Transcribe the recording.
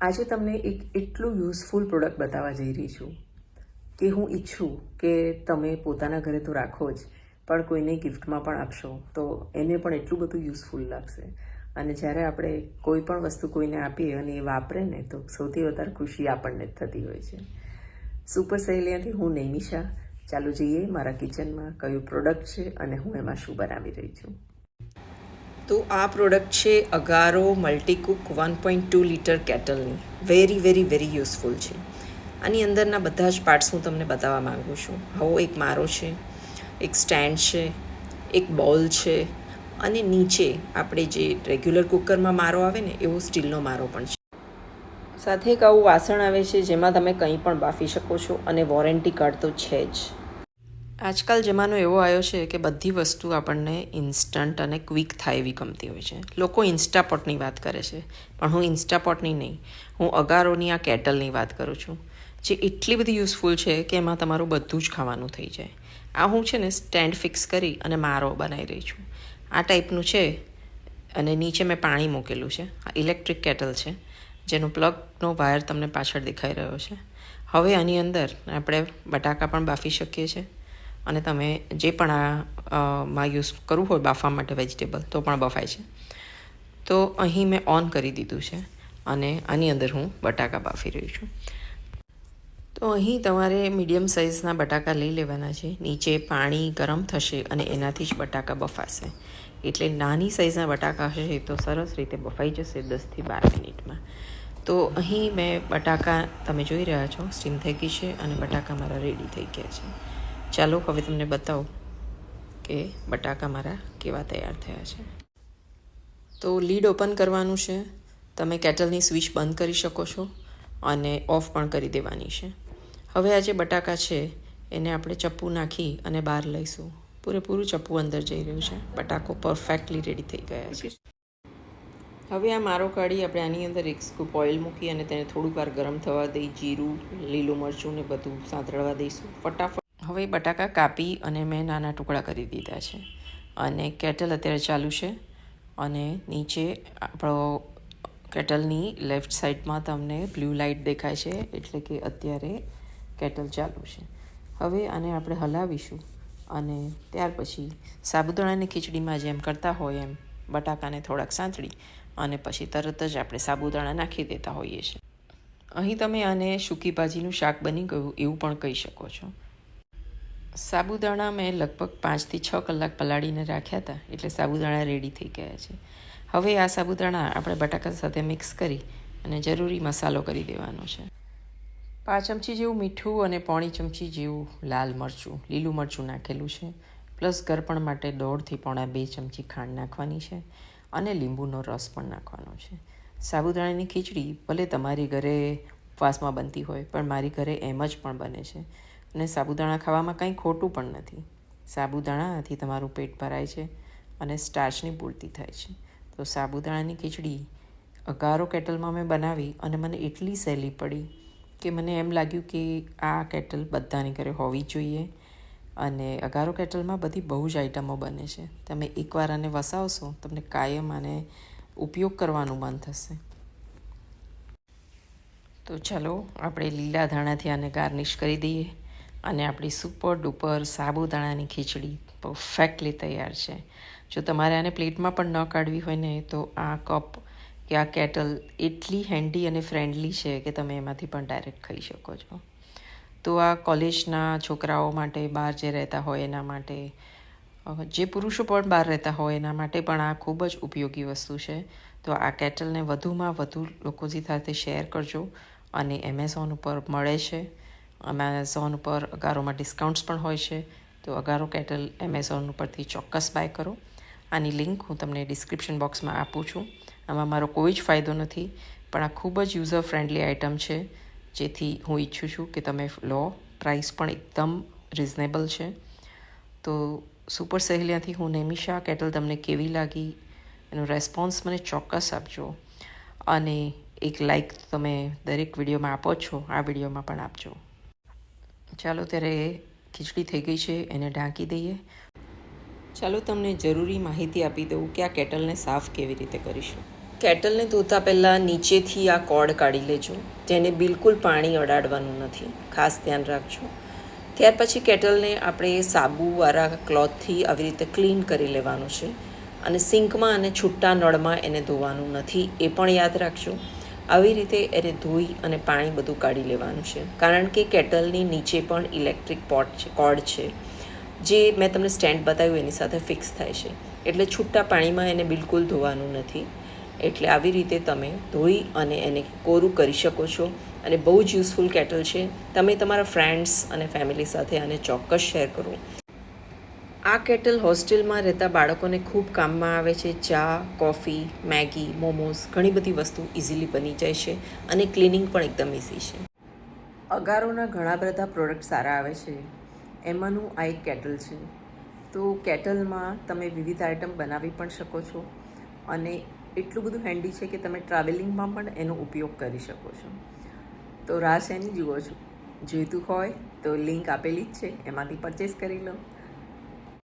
આજે તમને એક એટલું યુઝફુલ પ્રોડક્ટ બતાવવા જઈ રહી છું કે હું ઈચ્છું કે તમે પોતાના ઘરે તો રાખો જ, પણ કોઈને ગિફ્ટમાં પણ આપશો. તો એને પણ એટલું બધું યુઝફુલ લાગશે. અને જ્યારે આપણે કોઈ પણ વસ્તુ કોઈને આપીએ અને એ વાપરે ને, તો સૌથી વધારે ખુશી આપણને જ થતી હોય છે. સુપર સહેલિયાથી હું નૈમિષા. ચાલુ જઈએ મારા કિચનમાં કયું પ્રોડક્ટ છે અને હું એમાં શું બનાવી રહી છું. તો આ પ્રોડક્ટ છે Agaro multicook one point two litre કેટલની very very very useful છે. આની અંદરના બધા જ પાર્ટ્સ હું તમને બતાવવા માગું છું. હવો એક મારો છે, એક સ્ટેન્ડ છે, એક બોલ છે અને નીચે આપણે જે રેગ્યુલર કુકરમાં મારો આવે ને, એવો સ્ટીલનો મારો પણ છે. સાથે એક આવું વાસણ આવે છે જેમાં તમે કંઈ પણ બાફી શકો છો અને વોરંટી કાર્ડ તો છે જ. આજકાલ જમાનો એવો આવ્યો છે કે બધી વસ્તુ આપણને ઇન્સ્ટન્ટ અને ક્વિક થાય એવી ગમતી હોય છે. લોકો ઇન્સ્ટાપોટની વાત કરે છે. પણ હું ઇન્સ્ટાપોટની નહીં. હું અગારોની આ કેટલની વાત કરું છું. જે એટલી બધી યુઝફુલ છે કે એમાં તમારું બધું જ ખાવાનું થઈ જાય. આ હું છે ને સ્ટેન્ડ ફિક્સ કરી અને મારો બનાવી રહી છું. આ ટાઈપનું છે અને નીચે મેં પાણી મૂકેલું છે. આ ઇલેક્ટ્રિક કેટલ છે. જેનો પ્લગનો વાયર તમને પાછળ દેખાઈ રહ્યો છે. હવે આની અંદર આપણે બટાકા પણ બાફી શકીએ છીએ. અને તમે જે પણ આ માં યુઝ કરવું હોય બાફવા માટે વેજીટેબલ તો પણ બફાય છે. તો અહીં મેં ઓન કરી દીધું છે અને આની અંદર હું બટાકા બાફી રહી છું. તો અહીં તમારે મીડિયમ સાઇઝના બટાકા લઈ લેવાના છે. નીચે પાણી ગરમ થશે અને એનાથી જ બટાકા બફાશે. એટલે નાની સાઇઝના બટાકા હશે તો સરસ રીતે બફાઈ જશે દસથી બાર મિનિટમાં. તો અહીં મેં બટાકા તમે જોઈ રહ્યા છો સ્ટીમ થઈ ગઈ છે અને બટાકા મારા રેડી થઈ ગયા છે. ચાલો, હવે તમને બતાવું કે બટાકા મારા કેવા તૈયાર થયા છે. તો લીડ ઓપન કરવાનું છે. તમે કેટલની સ્વિચ બંધ કરી શકો છો અને ઓફ પણ કરી દેવાની છે. હવે આ જે બટાકા છે, એને આપણે ચપ્પુ નાખી અને બહાર લઈશું. પૂરેપૂરું ચપ્પુ અંદર જઈ રહ્યું છે. બટાકો પરફેક્ટલી રેડી થઈ ગયા છે. હવે આ મારો કાઢી આપણે આની અંદર એક સ્કૂપ ઓઇલ મૂકી અને તેને થોડુંક વાર ગરમ થવા દઈ, જીરું, લીલું મરચું ને બધું સાંતળવા દઈશું. ફટાફટ હવે બટાકા કાપી અને મેં નાના ટુકડા કરી દીધા છે. અને કેટલ અત્યારે ચાલુ છે અને નીચે આપણો કેટલની લેફ્ટ સાઈડમાં તમને બ્લુ લાઇટ દેખાય છે, એટલે કે અત્યારે કેટલ ચાલુ છે. હવે આને આપણે હલાવીશું અને ત્યાર પછી સાબુદાણાની ખીચડીમાં જેમ કરતા હોય એમ બટાકાને થોડાક સાંતળી અને પછી તરત જ આપણે સાબુદાણા નાખી દેતા હોઈએ છીએ. અહીં તમે આને સૂકી ભાજીનું શાક બની ગયું એવું પણ કહી શકો છો. સાબુદાણા મેં લગભગ પાંચથી છ કલાક પલાળીને રાખ્યા હતા, એટલે સાબુદાણા રેડી થઈ ગયા છે. હવે આ સાબુદાણા આપણે બટાકા સાથે મિક્સ કરી અને જરૂરી મસાલો કરી દેવાનો છે. પાંચ ચમચી જેવું મીઠું અને પોણી ચમચી જેવું લાલ મરચું, લીલું મરચું નાખેલું છે. પ્લસ ગરપણ માટે દોઢથી પોણા બે ચમચી ખાંડ નાખવાની છે અને લીંબુનો રસ પણ નાખવાનો છે. સાબુદાણાની ખીચડી ભલે તમારી ઘરે ઉપવાસમાં બનતી હોય, પણ મારી ઘરે એમ જ પણ બને છે. અને સાબુદાણા ખાવામાં કંઈ ખોટું પણ નથી. સાબુદાણાથી તમારું પેટ ભરાય છે અને સ્ટાર્ચની પૂર્તિ થાય છે. તો સાબુદાણાની ખીચડી અગારો કેટલમાં મેં બનાવી અને મને એટલી સહેલી પડી કે મને એમ લાગ્યું કે આ કેટલ બધાની ઘરે હોવી જોઈએ. અને અગારો કેટલમાં બધી બહુ જ આઈટમો બને છે. તમે એકવાર આને વસાવશો, તમને કાયમ આને ઉપયોગ કરવાનું મન થશે. તો ચાલો, આપણે લીલા ધાણાથી આને ગાર્નિશ કરી દઈએ. અને આપણી સુપર ડુપર સાબુદાણાની ખીચડી પરફેક્ટલી તૈયાર છે. જો તમારે આને પ્લેટમાં પણ ન કાઢવી હોય ને, તો આ કપ કે આ કેટલ એટલી હેન્ડી અને ફ્રેન્ડલી છે કે તમે એમાંથી પણ ડાયરેક્ટ ખાઈ શકો છો. તો આ કોલેજના છોકરાઓ માટે, બહાર જે રહેતા હોય એના માટે જે પુરુષો પણ બહાર રહેતા હોય એના માટે પણ આ ખૂબ જ ઉપયોગી વસ્તુ છે. તો આ કેટલને વધુમાં વધુ લોકો સાથે શેર કરજો અને એમેઝોન ઉપર મળે છે. એમેઝોન ઉપર અગારોમાં ડિસ્કાઉન્ટ્સ પણ હોય છે. તો અગારો કેટલ એમેઝોન ઉપરથી ચોક્કસ બાય કરો. આની લિંક હું તમને ડિસ્ક્રિપ્શન બોક્સમાં આપું છું. આમાં મારો કોઈ જ ફાયદો નથી, પણ આ ખૂબ જ યુઝર ફ્રેન્ડલી આઇટમ છે, જેથી હું ઈચ્છું છું કે તમે લો. પ્રાઇસ પણ એકદમ રિઝનેબલ છે. તો સુપર સહેલિયાથી હું નેમિશા કેટલ તમને કેવી લાગી? એનો રેસ્પોન્સ મને ચોક્કસ આપજો. અને એક લાઈક તમે દરેક વિડીયોમાં આપો છો, આ વિડીયોમાં પણ આપજો. ચાલો ત્યારે ખીચડી થઈ ગઈ છે, એને ઢાંકી દઈએ. ચાલો તમને જરૂરી માહિતી આપી દઉં કે આ કેટલને સાફ કેવી રીતે કરીશું. કેટલને ધોતા પહેલાં નીચેથી આ કોડ કાઢી લેજો, જેને બિલકુલ પાણી અડાડવાનું નથી. ખાસ ધ્યાન રાખજો. ત્યાર પછી કેટલને આપણે સાબુવાળા ક્લોથથી આવી રીતે ક્લીન કરી લેવાનું છે અને સિંકમાં અને છૂટા નળમાં એને ધોવાનું નથી, એ પણ યાદ રાખજો. આવી રીતે એને ધોઈ અને પાણી બધું કાઢી લેવાનું છે. કારણ કે કેટલની નીચે પણ ઇલેક્ટ્રિક પોટ છે, કોડ છે. જે મેં તમને સ્ટેન્ડ બતાવ્યું એની સાથે ફિક્સ થાય છે. એટલે છૂટા પાણીમાં એને બિલકુલ ધોવાનું નથી. એટલે આવી રીતે તમે ધોઈ અને એને કોરું કરી શકો છો. અને બહુ જ યુઝફુલ કેટલ છે. તમે તમારા ફ્રેન્ડ્સ અને ફેમિલી સાથે આને ચોક્કસ શેર કરો. આ કેટલ હોસ્ટેલમાં રહેતા બાળકોને ખૂબ કામમાં આવે છે? ચા, કોફી, મેગી, મોમોઝ ઘણી બધી વસ્તુ ઇઝીલી બની જાય છે અને ક્લિનિંગ પણ એકદમ ઇઝી છે. અગારોના ઘણા બધા પ્રોડક્ટ સારા આવે છે. એમાંનું આ એક કેટલ છે. તો કેટલમાં તમે વિવિધ આઇટમ બનાવી પણ શકો છો અને એટલું બધું હેન્ડી છે કે તમે ટ્રાવેલિંગમાં પણ એનો ઉપયોગ કરી શકો છો. તો રાસ એની જુઓ છો. જોઈતું હોય તો લિંક આપેલી જ છે. એમાંથી પરચેસ કરી લો.